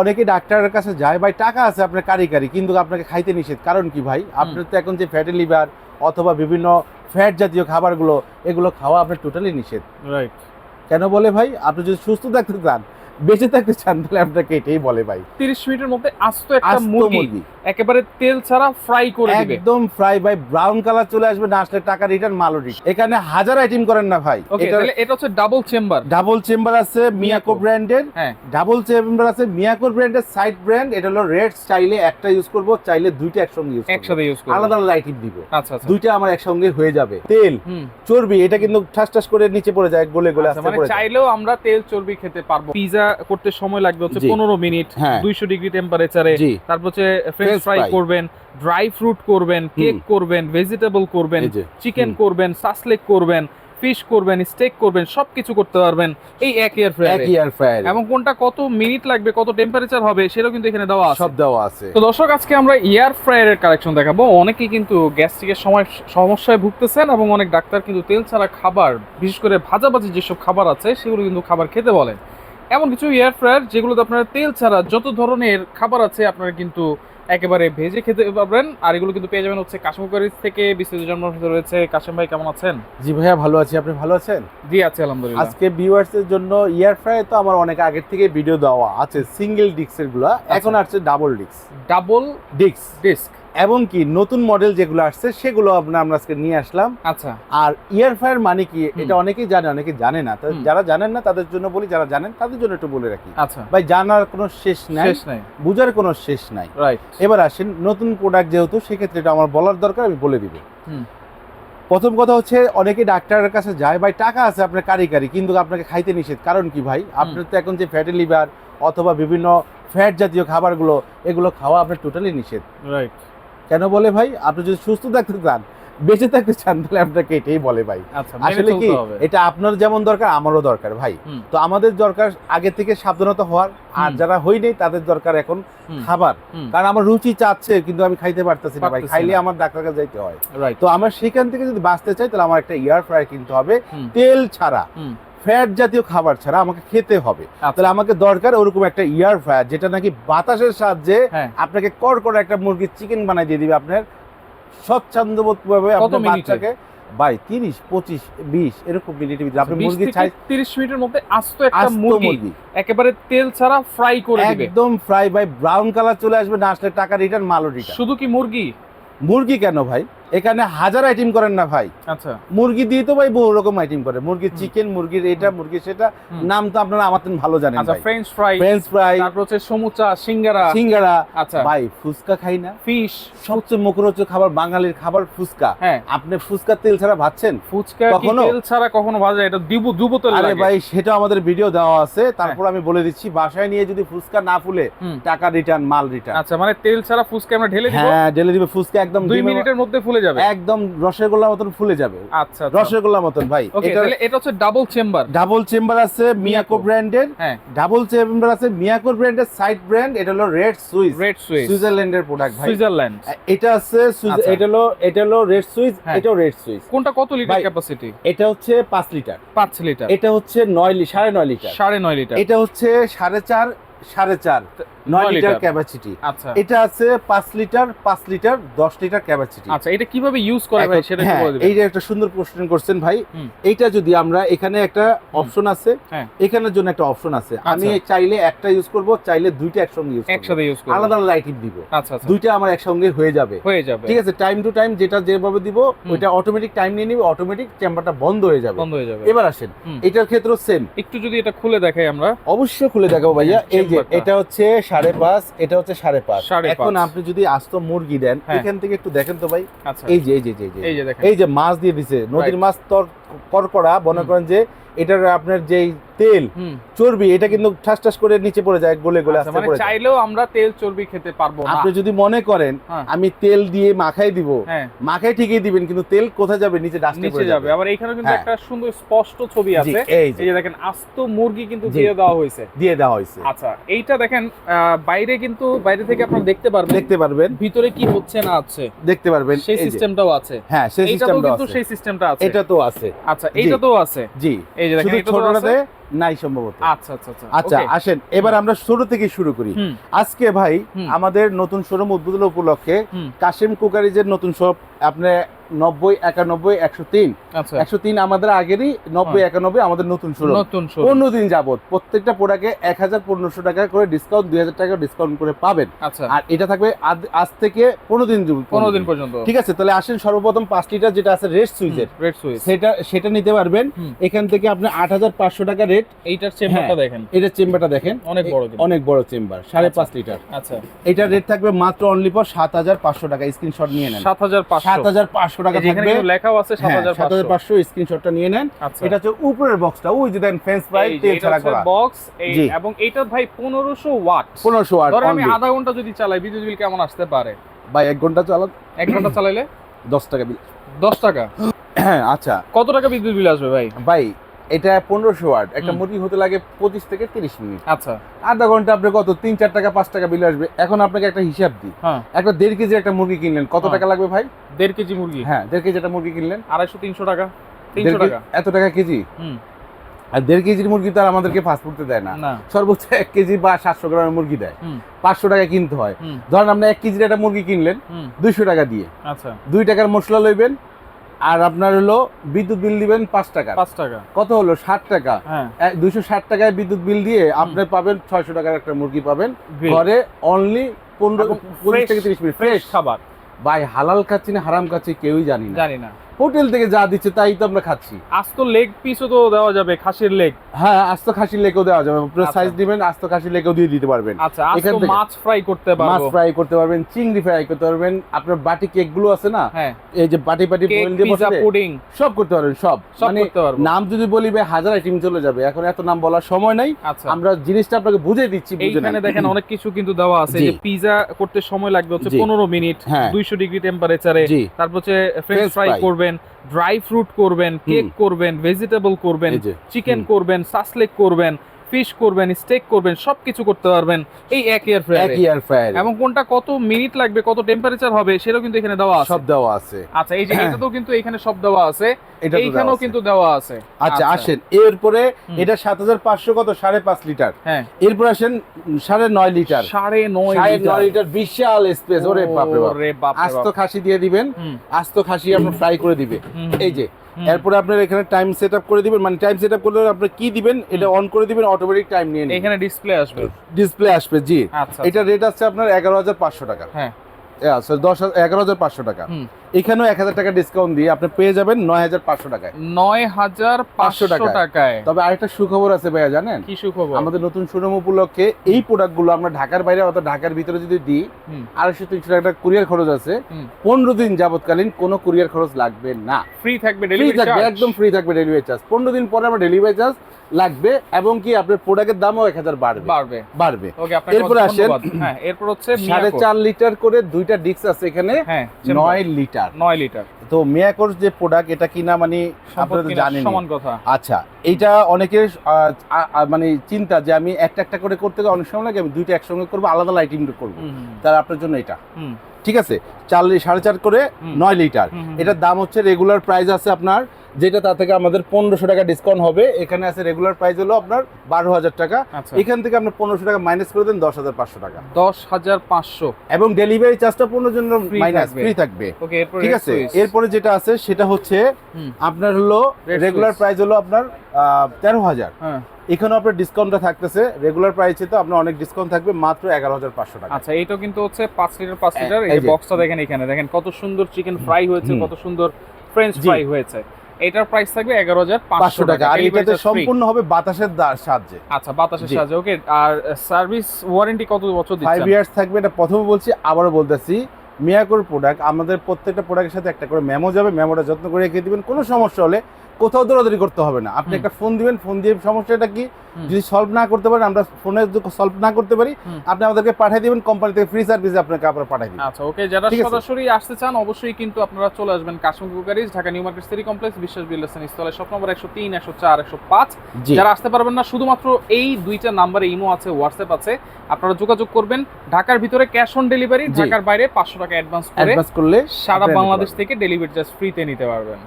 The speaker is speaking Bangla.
অনেকে ডাক্তারের কাছে যায় ভাই টাকা আছে আপনার কারি কারি কিন্তু আপনাকে খাইতে নিষেধ। কারণ কি ভাই? আপনার তো এখন যে ফ্যাটি লিভার অথবা বিভিন্ন ফ্যাট জাতীয় খাবারগুলো এগুলো খাওয়া আপনার টোটালি নিষেধ। রাইট কেন বলে ভাই? আপনি যদি সুস্থ থাকতে চান বেঁচে থাকতে চান তাহলে আপনাকে এটাই বলে ভাই। 30 মিনিটের মধ্যে আস্ত একটা মুরগি। একেবারে তেল ছাড়া ফ্রাই করে দিবে। একদম ফ্রাই ভাই ব্রাউন কালার চলে আসবে না আসলে টাকা রিটার্ন মাল রিটার্ন এখানে হাজার আইটেম করেন না ভাই। এটা হচ্ছে ডাবল চেম্বার ডাবল চেম্বার আছে মিয়াকো। ব্র্যান্ডের ডাবল চেম্বার আছে মিয়াকো ব্র্যান্ডের সাইড ব্র্যান্ড এটা হলো রেড চাইলে একটা ইউজ করব চাইলে দুইটা একসঙ্গে ইউজ একসাথে ইউজ করব। আলাদা আলাদা আইটেম দিব। আচ্ছা আচ্ছা। দুইটা আমার একসঙ্গে হয়ে যাবে। তেল। চর্বি এটা কিন্তু ঠাস ঠাস করে নিচে পড়ে যায় গলে গলে আচ্ছা, আসতে মানে পড়ে চাইলেও আমরা তেল চর্বি খেতে পারব। পিজা করতে সময় লাগবে হচ্ছে পনেরো মিনিট হ্যাঁ। দুইশো ডিগ্রি টেম্পারেচারে তারপর হচ্ছে ফ্রেঞ্চ ফ্রাই করবেন ড্রাই ফ্রুট করবেন কেক করবেন ভেজিটেবল করবেন চিকেন করবেন সাসলেক করবেন ফিশ করবেন স্টেক করবেন সবকিছু করতে পারবেন এই এক এয়ার ফ্রায়ারে এক ইয়ার ফ্রায়ার এবং কোনটা কত মিনিট লাগবে কত টেম্পারেচার হবে সেটাও কিন্তু এখানে দেওয়া আছে। সব দেওয়া আছে। তো দর্শক আজকে আমরা এয়ার ফ্রায়ারের কালেকশন দেখাবো। অনেকেই কিন্তু গ্যাস্ট্রিকের সময় সমস্যায় ভুগতেছেন এবং অনেক ডাক্তার কিন্তু তেল ছাড়া খাবার বিশেষ করে ভাজাভাজি যেসব খাবার আছে সেগুলো কিন্তু খাবার খেতে বলেন। এমন কিছু এয়ার ফ্রায়ার যেগুলোতে আপনার তেল ছাড়া যত ধরনের খাবার আছে আপনারা কিন্তু একেবারে ভেজে খেতে পারবেন। আর এগুলো কিন্তু পেয়ে যাবেন হচ্ছে কারিজ থেকে বিস্তৃত জন্ম রয়েছে। কাশিম ভাই কেমন আছেন? জি ভাইয়া ভালো আছি। আপনি ভালো আছেন? জি আছে আলহামদুলিল্লাহ। আজকে ভিউয়ার্স এর জন্য ইয়ার ফ্রাই তো আমার অনেক আগের থেকে ভিডিও দেওয়া আছে। সিঙ্গেল ডিক্সেরগুলা। এখন আসছে double disc double disc disc এবং কি নতুন মডেল যেগুলো আসছে সেগুলো আমরা আমরা আজকে নিয়ে আসলাম। আচ্ছা। আর ইয়ার ফায়ার মানে কি? এটা অনেকেই জানে অনেকে জানে না। যারা জানেন না তাদের জন্য বলি যারা জানেন তাদের জন্য একটু বলে রাখি। আচ্ছা। ভাই জানার কোনো শেষ নাই। শেষ নাই। বুঝার কোনো শেষ নাই। রাইট এবার আসেন নতুন প্রোডাক্ট যেহেতু সেক্ষেত্রে এটা আমার বলার দরকার আমি বলে দিব। প্রথম কথা হচ্ছে অনেকে ডাক্তারের কাছে যায় ভাই টাকা আছে আপনার কারি কারি কিন্তু আপনাকে খাইতে নিষেধ। কারণ কি ভাই? আপনার তো এখন যে ফ্যাটি লিভার অথবা বিভিন্ন ফ্যাট জাতীয় খাবারগুলো এগুলো খাওয়া আপনার টোটালি নিষেধ। রাইট কেন বলে ভাই? আপনি যদি সুস্থ থাকতে চান বেঁচে থাকতে চান তাহলে আপনাকে এটাই বলে ভাই। আচ্ছা আসলে কি এটা আপনার যেমন দরকার আমারও দরকার ভাই। তো আমাদের দরকার আগে থেকে সাবধানতা হওয়ার আর যারা হই নেই তাদের দরকার এখন খাবার। কারণ আমার রুচি চাচ্ছে কিন্তু আমি খাইতে পারতেছি না ভাই। খাইলে আমার ডাক্তার কাছে যাইতে হয়। তো আমার সেখান থেকে যদি বাঁচতে চাই তাহলে আমার একটা ইয়ার ফ্রায়ার কিনতে হবে। তেল ছাড়া। ফ্যাট জাতীয় খাবার ছাড়া আমাকে খেতে হবে। আচ্ছা। তাহলে আমাকে দরকার ওরকম একটা ইয়ার ফ্রায়ার যেটা নাকি বাতাসের সাহায্যে হ্যাঁ। আপনাকে কর করে একটা মুরগির চিকেন বানাই দিয়ে দিবে আপনার স্বচ্ছন্দবোধভাবে কত আপনার বাচ্চাকে। বাই তিরিশ পঁচিশ বিশ এরকম মিনিটের ভিতরে আপনি মুরগি থেকে ছাই 30 মিনিটের মধ্যে আস্ত একটা মুরগি মুরগি। একেবারে তেল ছাড়া ফ্রাই করে দিবে। একদম ফ্রাই বাই ব্রাউন কালার চলে আসবে না আসলে টাকা রিটার্ন মালও রিটার্ন শুধু কি মুরগি? মুরগি কেন ভাই? এখানে হাজার আইটেম করেন না ভাই। আচ্ছা। মুরগি দিয়ে তো ভাই বহু রকম আইটেম করে। মুরগির চিকেন মুরগির এটা মুরগি সেটা। নাম তো আপনারা আমার ভালো জানেন আচ্ছা ফ্রেঞ্চ ফ্রাই ফ্রেঞ্চ ফ্রাই তারপর হচ্ছে সমুচা সিঙ্গারা। সিঙ্গারা। আচ্ছা। ভাই ফুচকা খাই না। ফিশ। সবচেয়ে মুখরোচক খাবার বাঙালির খাবার ফুচকা। হ্যাঁ। আপনি ফুচকা তেল ছাড়া ভাজছেন? ফুচকা কখনো? তেল ছাড়া কখনো ভাজা এটা দিব দুবো তেল আরে ভাই সেটা আমাদের ভিডিও দেওয়া আছে। তারপর আমি বলে দিচ্ছি বাসায় নিয়ে যদি ফুচকা না ফুলে টাকা রিটার্ন মাল রিটার্ন আচ্ছা মানে তেল ছাড়া ফুচকা আমরা ঢেলে দিব? হ্যাঁ ডেলে দিবে। ফুচকা একদম দুই ডিমের- মিনিটের মধ্যে ফুলে যাবে? একদম রসগোল্লার মতন ফুলে যাবে। আচ্ছা রসগোল্লার মতন ভাই। এটা এটা হচ্ছে ডাবল চেম্বার ডাবল চেম্বার আছে মিয়াকো। ব্র্যান্ডের হ্যাঁ। ডাবল চেম্বার আছে মিয়াকো ব্র্যান্ডের সাইড ব্র্যান্ড এটা হলো রেড সুইস রেড সুইস সুইজারল্যান্ডের প্রোডাক্ট ভাই। সুইজারল্যান্ড এটা আছে আচ্ছা। এটা হলো এটা হলো রেড সুইস হ্যাঁ। এটাও রেড সুইস কোনটা কত লিটার ক্যাপাসিটি এটা হচ্ছে পাঁচ লিটার। পাঁচ লিটার। এটা হচ্ছে নয় লি- সাড়ে নয় লিটার। সাড়ে নয় লিটার। এটা হচ্ছে সাড়ে চার। লিটার। ক্যাপাসিটি আচ্ছা। এটা আছে লিটার লিটার দশ লিটার ক্যাপাসিটি আচ্ছা এটা কীভাবে ইউজ করে ভাই সেটা একটু হ্যাঁ বলে দিবেন। এইটা একটা সুন্দর কোশ্চেন করছেন ভাই। এইটা যদি আমরা এখানে একটা অপশন আছে হ্যাঁ। এখানের জন্য একটা অপশন আছে। আমি আচ্ছা। চাইলে একটা ইউজ করব চাইলে দুইটা একসঙ্গে ইউজ করব। একসাথে ইউজ করে আলাদা আলাদা আইটেম দিব। আচ্ছা আচ্ছা। দুইটা আমার একসঙ্গে হয়ে যাবে। হয়ে যাবে। ঠিক আছে টাইম টু টাইম যেটা যেভাবে দিব ওইটা অটোমেটিক টাইম নিয়ে নিবে অটোমেটিক চেম্বারটা বন্ধ হয়ে যাবে। বন্ধ হয়ে যাবে। এবার আসেন এটার ক্ষেত্রেও সেম একটু যদি এটা খুলে দেখাই আমরা। অবশ্যই খুলে দেখাবো ভাইয়া। হ্যাঁ, এই যে এটা হচ্ছে সাড়ে পাঁচ এটা হচ্ছে সাড়ে পাঁচ। এখন আপনি যদি আস্ত মুরগি দেন হ্যাঁ। এখান থেকে একটু দেখেন তো ভাই। আচ্ছা। এই যে এই যে এই যে, এই যে। এই মাছ দিয়ে দিছে নদীর মাছ তর করকড়া মনে করেন যে এটার আপনার যেই তেল চর্বি এটা কিন্তু ঠাস ঠাস করে নিচে পড়ে যায় গলে গলে আচ্ছা, আসতে মানে পড়ে চাইলেও আমরা তেল চর্বি খেতে পারব না। আপনি যদি মনে করেন হ্যাঁ। আমি তেল দিয়ে মাখাই দিব হ্যাঁ। মাখাই ঠিকই দিবেন কিন্তু তেল কোথায় যাবে? নিচে ডাস্টে পড়ে যাবে। আবার এখানে কিন্তু হ্যাঁ। একটা সুন্দর স্পষ্ট ছবি আছে। এই যে। দেখেন আস্ত মুরগি কিন্তু দিয়ে দেওয়া হয়েছে। দিয়ে দেওয়া হয়েছে। আচ্ছা এইটা দেখেন বাইরে কিন্তু বাইরে থেকে আপনারা দেখতে পারবেন। দেখতে পারবেন। ভিতরে কি হচ্ছে না আছে দেখতে পারবেন সেই। সিস্টেমটাও আছে। হ্যাঁ সেই এইটাতেও সিস্টেমটা কিন্তু আছে। সেই সিস্টেমটা আছে। এটা তো আছে। আচ্ছা এইটা তো আছে। জি এই যে দেখেন এটা ছোটটাতে নাই সম্ভবত। আচ্ছা আচ্ছা আচ্ছা আচ্ছা আসেন এবার আমরা শুরু থেকে শুরু করি। আজকে ভাই আমাদের নতুন শোরুম উদ্বোধন উপলক্ষে কাশিম কুকারিজের নতুন শপ আপনি নব্বই একানব্বই একশো তিন। আচ্ছা। একশো তিন আমাদের আগেরই নব্বই একানব্বই আমাদের নতুন শোরুম। নতুন শুরু পনেরো দিন যাবত প্রত্যেকটা প্রোডাক্টে এক হাজার পনেরোশো টাকা করে ডিসকাউন্ট দুই হাজার টাকা ডিসকাউন্ট করে পাবেন। আচ্ছা। আর এটা থাকবে আজ- থেকে পনেরো দিন পনেরো দিন পর্যন্ত। ঠিক আছে তাহলে আসেন সর্বপ্রথম পাঁচ লিটার যেটা আছে রেস্ট সুইচের রেড সুইচ সেটা সেটা নিতে পারবেন। এখান থেকে আপনি আট হাজার পাঁচশো টাকা রেট এইটার চেম্বারটা হ্যাঁ। দেখেন। এটা চেম্বারটা দেখেন। অনেক বড় অনেক বড় চেম্বার সাড়ে আচ্ছা। পাঁচ লিটার আচ্ছা। এটার রেট থাকবে মাত্র অনলি ফর সাত হাজার পাঁচশো টাকা স্ক্রিনশট নিয়ে নেন। সাত হাজার সাত হাজার পাঁচশো টাকা যেখানে থাকবে। লেখাও আছে সাত হাজার পাঁচশো পাঁচশো স্ক্রিনশটটা নিয়ে নেন। আচ্ছা। এটা হচ্ছে উপরের বক্সটা ওই যে দেন ফেন্স ফ্রাই তেল ছাড়া করা। বক্স। এবং এটা ভাই পনেরোশো ওয়াট পনেরোশো ওয়াট আমি আধা ঘণ্টা যদি চালাই বিদ্যুৎ বিল কেমন আসতে পারে? ভাই এক ঘণ্টা চালা এক ঘণ্টা চালাইলে? দশ টাকা বিল দশ টাকা। হ্যাঁ আচ্ছা। কত টাকা বিদ্যুৎ বিল আসবে ভাই? ভাই এটা পনেরোশো ওয়াট। একটা মুরগি হতে লাগে পঁচিশ থেকে তিরিশ মিনিট। আচ্ছা। আধা ঘণ্টা আপনি কত? তিন চার টাকা পাঁচ টাকা বিল আসবে। এখন আপনাকে একটা হিসাব দিই। হ্যাঁ। একটা দেড় কেজি একটা মুরগি কিনলেন কত হ্যাঁ। টাকা লাগবে ভাই? দেড় কেজি মুরগি? হ্যাঁ দেড় কেজি একটা মুরগি কিনলেন। আড়াইশো তিনশো টাকা। তিনশো টাকা। এত টাকা কেজি? আর দেড় কেজির মুরগি তো আর আমাদেরকে ফাস্ট ফুডতে দেয় না। সর্বোচ্চ এক কেজি বা সাতশো গ্রামের মুরগি দেয়। পাঁচশো টাকা কিনতে হয়। ধরেন আপনি এক কেজির একটা মুরগি কিনলেন দুইশো টাকা দিয়ে। আচ্ছা। দুই টাকার মশলা লইবেন আর আপনার হলো বিদ্যুৎ বিল দিবেন পাঁচ টাকা। পাঁচ টাকা। কত হলো? ষাট টাকা। দুশো দুইশো ষাট টাকায় বিদ্যুৎ বিল দিয়ে আপনি পাবেন ছয়শো টাকার একটা মুরগি পাবেন। ঘরে অনলি পনেরো কুড়ি পঁচিশ থেকে তিরিশ মিনিট। ফ্রেশ ফ্রেশ খাবার। ভাই হালাল খাচ্ছি না হারাম খাচ্ছি কেউই জানি না। জানি না। হোটেল থেকে যা দিচ্ছে তাই তো আমরা খাচ্ছি। আজ তো লেগ পিসও তো দেওয়া যাবে খাসির লেগ হ্যাঁ আস্ত খাসি লেকেও দেওয়া যাবে। পুরো আচ্ছা। সাইজ দিবেন আস্ত খাসি লেকেও দিয়ে দিতে পারবেন। আচ্ছা এখান থেকে- মাছ ফ্রাই করতে মাছ ফ্রাই করতে পারবেন চিংড়ি ফ্রাই করতে পারবেন। আপনার বাটি কেকগুলো আছে না হ্যাঁ। এই যে বাটি বাটি বয়েল দিয়ে বসে পুডিং সব করতে পারবেন সব। মানে নাম যদি বলি ভাই হাজার আইটেম চলে যাবে। এখন এত নাম বলার সময় নাই। আচ্ছা। আমরা জিনিসটা আপনাকে বুঝে দিচ্ছি বুঝে এইখানে দেখেন অনেক কিছু কিন্তু দেওয়া আছে। যে পিজা করতে সময় লাগবে হচ্ছে জি। পনেরো মিনিট হ্যাঁ। দুইশো ডিগ্রি টেম্পারেচারে তারপর হচ্ছে ফ্রেঞ্চ ফ্রাই fry। করবেন ড্রাই ফ্রুট করবেন কেক করবেন ভেজিটেবল করবেন চিকেন করবেন সাসলেক করবেন ফিশ করবেন স্টেক করবেন সবকিছু করতে পারবেন এই এক এয়ার ফ্রায়ারে এক ইয়ার ফ্রায়ার এবং কোনটা কত মিনিট লাগবে কত টেম্পারেচার হবে সেটাও কিন্তু এখানে দেওয়া আছে। সব দেওয়া আছে। আচ্ছা এই যে এটাতেও কিন্তু এখানে সব দেওয়া আছে। এইখানেও। কিন্তু দেওয়া আছে। আচ্ছা আসেন এরপরে। এটা সাত হাজার পাঁচশো কত? সাড়ে পাঁচ লিটার। হ্যাঁ। এরপর আসেন সাড়ে নয় লিটার। সাড়ে নয় সাড়ে লিটার। নয় লিটার। বিশাল স্পেস ওরে বাপ। ওরে বাপরে আস্ত খাসি দিয়ে দিবেন। আস্ত খাসি আপনার ফ্রাই করে দিবে। এই যে। এরপরে আপনার এখানে টাইম সেট আপ করে দিবেন। মানে টাইম সেট আপ করলে আপনি কি দিবেন এটা অন করে দিবেন অটোমেটিক টাইম নিয়ে এখানে ডিসপ্লে আসবে। ডিসপ্লে আসবে জি। আচ্ছা এটা রেট আছে আপনার এগারো হাজার পাঁচশো টাকা। হ্যাঁ। আচ্ছা দশ এগারো হাজার পাঁচশো টাকা। এখানেও এক হাজার টাকা ডিসকাউন্ট দিয়ে আপনি পেয়ে যাবেন নয় হাজার পাঁচশো টাকায়। নয় হাজার পাঁচশো টাকায়। টাকায়। তবে আরেকটা সুখবর আছে ভাইয়া জানেন? কি সুখবর? আমাদের নতুন শোরুম উপলক্ষে এই প্রোডাক্টগুলো আমরা ঢাকার বাইরে অথবা ঢাকার ভিতরে যদি দিই আড়াইশো তিনশো টাকা কুরিয়ার খরচ আছে। পনেরো দিন যাবৎকালীন কোনো কুরিয়ার খরচ লাগবে না। ফ্রি থাকবে ফ্রি থাকবে একদম ফ্রি থাকবে ডেলিভারি চার্জ পনেরো দিন পরে আমরা ডেলিভারি চার্জ লাগবে এবং কি আপনার প্রোডাক্টের দামও এক হাজার বাড়বে। বাড়বে। বাড়বে। এরপরে আসেন। হ্যাঁ এরপর হচ্ছে সাড়ে চার লিটার করে দুইটা ডিস্ক আছে এখানে হ্যাঁ নয় লিটার নয় লিটার তো মিয়াকোর যে প্রোডাক্ট এটা কিনা মানে আপনারা জানেন সমান কথা। আচ্ছা এইটা অনেকের মানে চিন্তা যে আমি একটা একটা করে করতে গেলে অনেক সময় লাগে আমি দুইটা একসঙ্গে করব আলাদা লাইটিং করব। তার আপনার জন্য এটা। ঠিক আছে? চার সাড়ে চার করে নয় লিটার এটার দাম হচ্ছে রেগুলার প্রাইস আছে আপনার যেটা তা থেকে আমাদের পনেরোশো টাকা ডিসকাউন্ট হবে। এখানে আছে রেগুলার প্রাইস হলো আপনার বারো হাজার টাকা। আচ্ছা। এখান থেকে আপনি পনেরোশো টাকা মাইনাস করে দেন দশ হাজার পাঁচশো টাকা। দশ হাজার পাঁচশো। এবং ডেলিভারি চার্জটা পনেরো জন্য মাইনাস ফ্রি থাকবে। ঠিক আছে? এরপরে যেটা আছে সেটা হচ্ছে আপনার হলো রেগুলার প্রাইস হলো আপনার তেরো হাজার। হ্যাঁ। এখানেও আপনার ডিসকাউন্টটা থাকতেছে। রেগুলার প্রাইসে তো আপনার অনেক ডিসকাউন্ট থাকবে মাত্র এগারো হাজার পাঁচশো টাকা। আচ্ছা এইটাও কিন্তু হচ্ছে পাঁচ লিটার পাঁচ লিটার এই বক্সটা দেখেন এখানে। দেখেন কত সুন্দর চিকেন ফ্রাই হয়েছে কত সুন্দর ফ্রেঞ্চ ফ্রাই হয়েছে। এটার প্রাইস থাকবে এগারো হাজার পাঁচশো টাকা। আর এটাতে সম্পূর্ণ হবে বাতাসের সাহায্যে। আচ্ছা বাতাসের সাহায্যে ওকে আর সার্ভিস ওয়ারেন্টি কত বছর ফাইভ ইয়ার্স থাকবে এটা প্রথমে বলছি আবারও বলতেছি মিয়াকোর প্রোডাক্ট আমাদের প্রত্যেকটা প্রোডাক্টের সাথে একটা করে মেমো যাবে মেমোটা যত্ন করে রেখে দিবেন কোনো সমস্যা হলে কোথাও দৌড়াদৌড়ি করতে হবে না। আপনি একটা ফোন দিবেন ফোন দিয়ে সমস্যাটা কি? যদি সলভ না করতে পারেন আমরা ফোনে সলভ না করতে পারি আপনি আমাদেরকে পাঠিয়ে দিবেন কোম্পানি থেকে ফ্রি সার্ভিসে আপনাকে আপনারা পাঠিয়ে দিবেন। আচ্ছা ওকে যারা সরাসরি আসতে চান অবশ্যই কিন্তু আপনারা চলে আসবেন Kashmir cookeries Dhaka new market city complex Biswas বিল্ডার্সন স্থলে শপ নম্বর একশো তিন একশো চার একশো পাঁচ। জি। যারা আসতে পারবেন না শুধুমাত্র এই দুইটা নাম্বারে ইমো আছে হোয়াটসঅ্যাপ আছে আপনারা যোগাযোগ করবেন। ঢাকার ভিতরে ক্যাশ অন ডেলিভারি ঢাকার বাইরে পাঁচশো টাকা অ্যাডভান্স করে অ্যাডভান্স করলে সারা বাংলাদেশ থেকে ডেলিভারি চার্জ ফ্রিতে নিতে পারবেন।